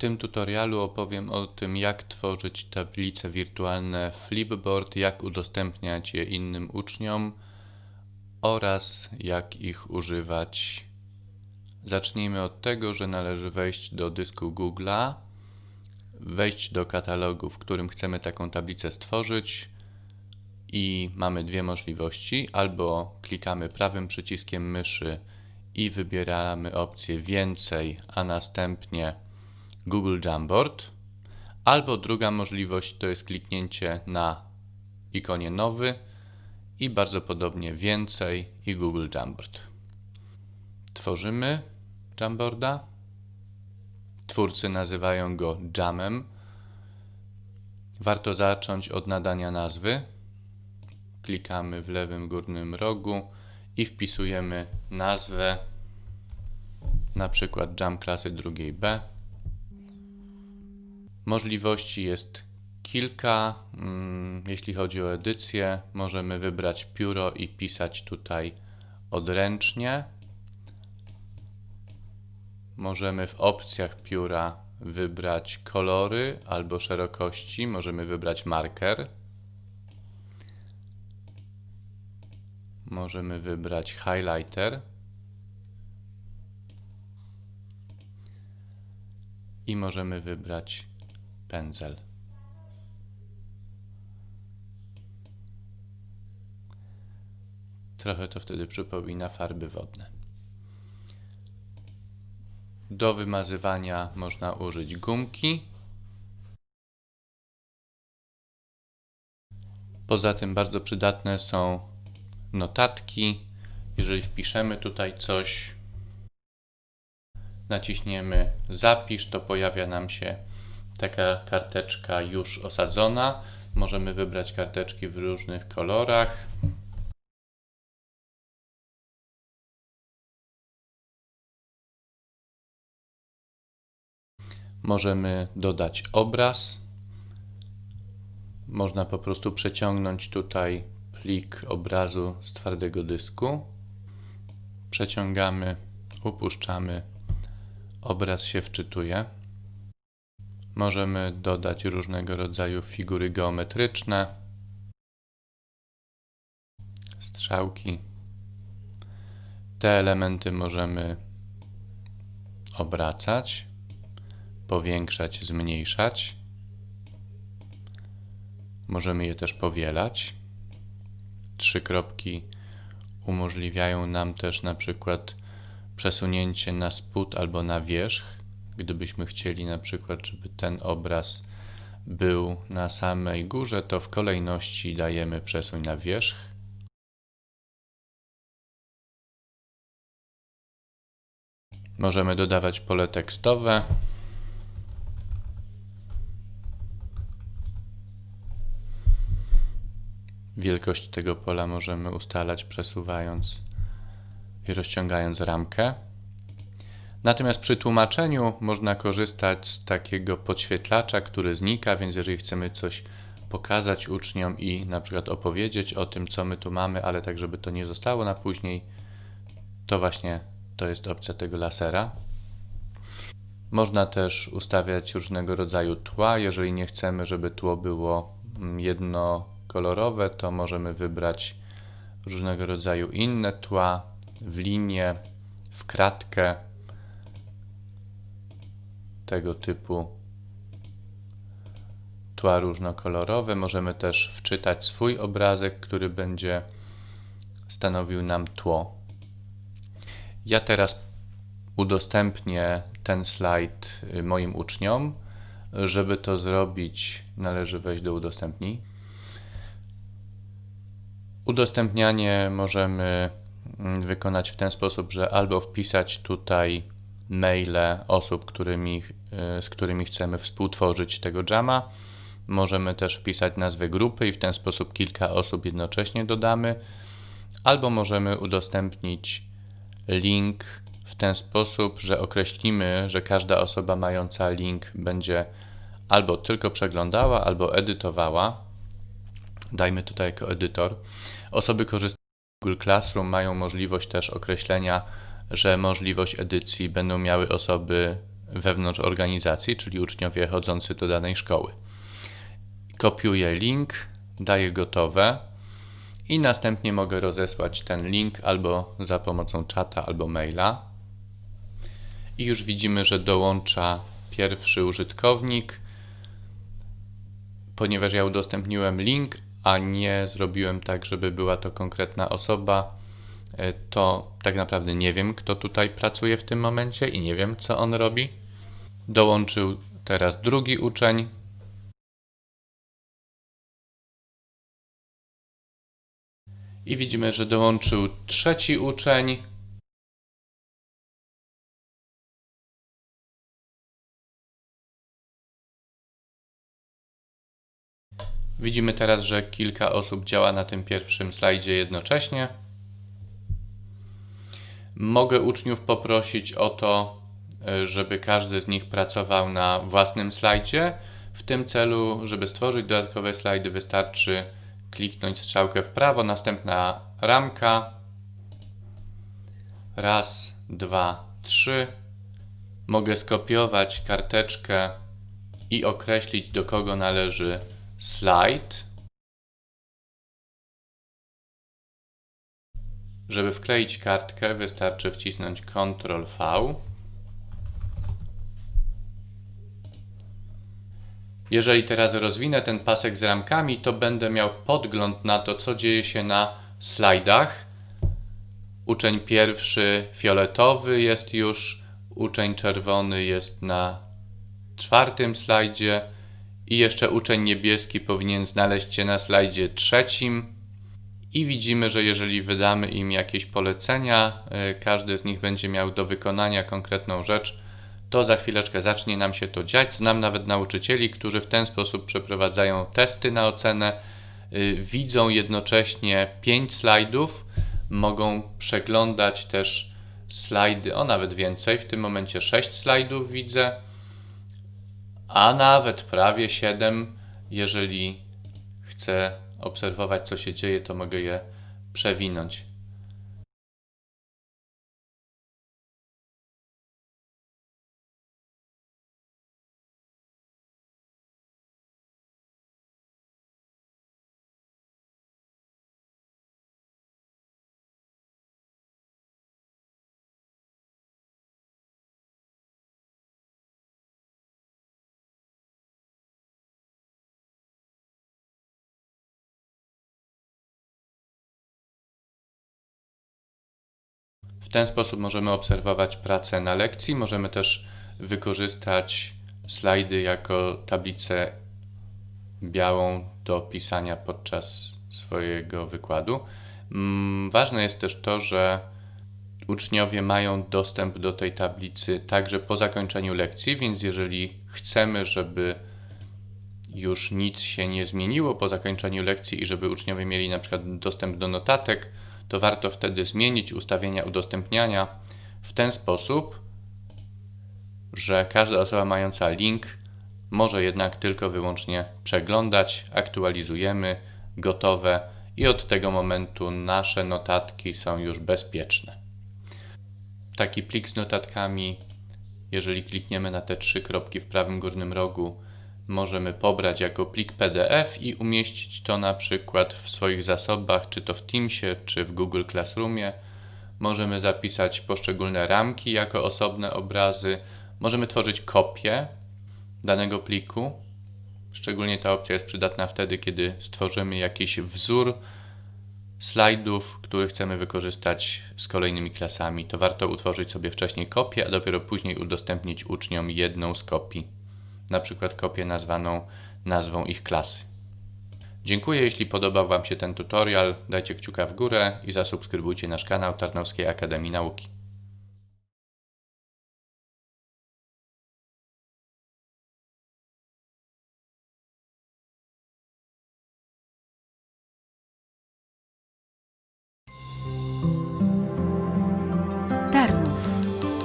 tym tutorialu opowiem o tym, jak tworzyć tablice wirtualne Flipboard, jak udostępniać je innym uczniom oraz jak ich używać. Zacznijmy od tego, że należy wejść do dysku Google'a, wejść do katalogu, w którym chcemy taką tablicę stworzyć i mamy dwie możliwości. Albo klikamy prawym przyciskiem myszy i wybieramy opcję więcej, a następnie Google Jamboard. Albo druga możliwość to jest kliknięcie na ikonie nowy i bardzo podobnie więcej i Google Jamboard. Tworzymy Jamboarda. Twórcy nazywają go Jamem. Warto zacząć od nadania nazwy. Klikamy w lewym górnym rogu i wpisujemy nazwę, na przykład Jam klasy drugiej B. Możliwości jest kilka. Mm, Jeśli chodzi o edycję, możemy wybrać pióro i pisać tutaj odręcznie. Możemy w opcjach pióra wybrać kolory albo szerokości. Możemy wybrać marker. Możemy wybrać highlighter. I możemy wybrać pędzel. Trochę to wtedy przypomina farby wodne. Do wymazywania można użyć gumki. Poza tym bardzo przydatne są notatki. Jeżeli wpiszemy tutaj coś, naciśniemy zapisz, to pojawia nam się taka karteczka już osadzona. Możemy wybrać karteczki w różnych kolorach. Możemy dodać obraz. Można po prostu przeciągnąć tutaj plik obrazu z twardego dysku. Przeciągamy, upuszczamy, obraz się wczytuje. Możemy dodać różnego rodzaju figury geometryczne, strzałki. Te elementy możemy obracać, powiększać, zmniejszać. Możemy je też powielać. Trzy kropki umożliwiają nam też na przykład przesunięcie na spód albo na wierzch. Gdybyśmy chcieli na przykład, żeby ten obraz był na samej górze, to w kolejności dajemy przesuń na wierzch. Możemy dodawać pole tekstowe. Wielkość tego pola możemy ustalać przesuwając i rozciągając ramkę. Natomiast przy tłumaczeniu można korzystać z takiego podświetlacza, który znika, więc jeżeli chcemy coś pokazać uczniom i na przykład opowiedzieć o tym, co my tu mamy, ale tak, żeby to nie zostało na później, to właśnie to jest opcja tego lasera. Można też ustawiać różnego rodzaju tła. Jeżeli nie chcemy, żeby tło było jednokolorowe, to możemy wybrać różnego rodzaju inne tła w linię, w kratkę tego typu tła różnokolorowe. Możemy też wczytać swój obrazek, który będzie stanowił nam tło. Ja teraz udostępnię ten slajd moim uczniom. Żeby to zrobić, należy wejść do udostępnij. Udostępnianie możemy wykonać w ten sposób, że albo wpisać tutaj maile osób, którymi, z którymi chcemy współtworzyć tego jama. Możemy też wpisać nazwę grupy i w ten sposób kilka osób jednocześnie dodamy. Albo możemy udostępnić link w ten sposób, że określimy, że każda osoba mająca link będzie albo tylko przeglądała, albo edytowała. Dajmy tutaj jako edytor. Osoby korzystające z Google Classroom mają możliwość też określenia, że możliwość edycji będą miały osoby wewnątrz organizacji, czyli uczniowie chodzący do danej szkoły. Kopiuję link, daję gotowe i następnie mogę rozesłać ten link albo za pomocą czata, albo maila. I już widzimy, że dołącza pierwszy użytkownik. Ponieważ ja udostępniłem link, a nie zrobiłem tak, żeby była to konkretna osoba, e, to tak naprawdę nie wiem, kto tutaj pracuje w tym momencie i nie wiem, co on robi. Dołączył teraz drugi uczeń. I widzimy, że dołączył trzeci uczeń. Widzimy teraz, że kilka osób działa na tym pierwszym slajdzie jednocześnie. Mogę uczniów poprosić o to, żeby każdy z nich pracował na własnym slajdzie. W tym celu, żeby stworzyć dodatkowe slajdy, wystarczy kliknąć strzałkę w prawo, następna ramka. Raz, dwa, trzy. Mogę skopiować karteczkę i określić, do kogo należy slajd. Żeby wkleić kartkę, wystarczy wcisnąć Ctrl V. Jeżeli teraz rozwinę ten pasek z ramkami, to będę miał podgląd na to, co dzieje się na slajdach. Uczeń pierwszy fioletowy jest już, uczeń czerwony jest na czwartym slajdzie i jeszcze uczeń niebieski powinien znaleźć się na slajdzie trzecim. I widzimy, że jeżeli wydamy im jakieś polecenia, y, każdy z nich będzie miał do wykonania konkretną rzecz, to za chwileczkę zacznie nam się to dziać. Znam nawet nauczycieli, którzy w ten sposób przeprowadzają testy na ocenę, y, widzą jednocześnie 5 slajdów, mogą przeglądać też slajdy, o nawet więcej, w tym momencie 6 slajdów widzę, a nawet prawie 7. Jeżeli chcę obserwować, co się dzieje, to mogę je przewinąć. Ten sposób możemy obserwować pracę na lekcji. Możemy też wykorzystać slajdy jako tablicę białą do pisania podczas swojego wykładu. Mm, Ważne jest też to, że uczniowie mają dostęp do tej tablicy także po zakończeniu lekcji, więc jeżeli chcemy, żeby już nic się nie zmieniło po zakończeniu lekcji i żeby uczniowie mieli na przykład dostęp do notatek, to warto wtedy zmienić ustawienia udostępniania w ten sposób, że każda osoba mająca link może jednak tylko wyłącznie przeglądać, aktualizujemy, gotowe i od tego momentu nasze notatki są już bezpieczne. Taki plik z notatkami, jeżeli klikniemy na te trzy kropki w prawym górnym rogu, możemy pobrać jako plik PDF i umieścić to na przykład w swoich zasobach, czy to w Teamsie, czy w Google Classroomie. Możemy zapisać poszczególne ramki jako osobne obrazy. Możemy tworzyć kopie danego pliku. Szczególnie ta opcja jest przydatna wtedy, kiedy stworzymy jakiś wzór slajdów, który chcemy wykorzystać z kolejnymi klasami. To warto utworzyć sobie wcześniej kopię, a dopiero później udostępnić uczniom jedną z kopii na przykład kopię nazwaną nazwą ich klasy. Dziękuję, jeśli podobał Wam się ten tutorial, dajcie kciuka w górę i zasubskrybujcie nasz kanał Tarnowskiej Akademii Nauki.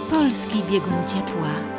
Polski biegun ciepła.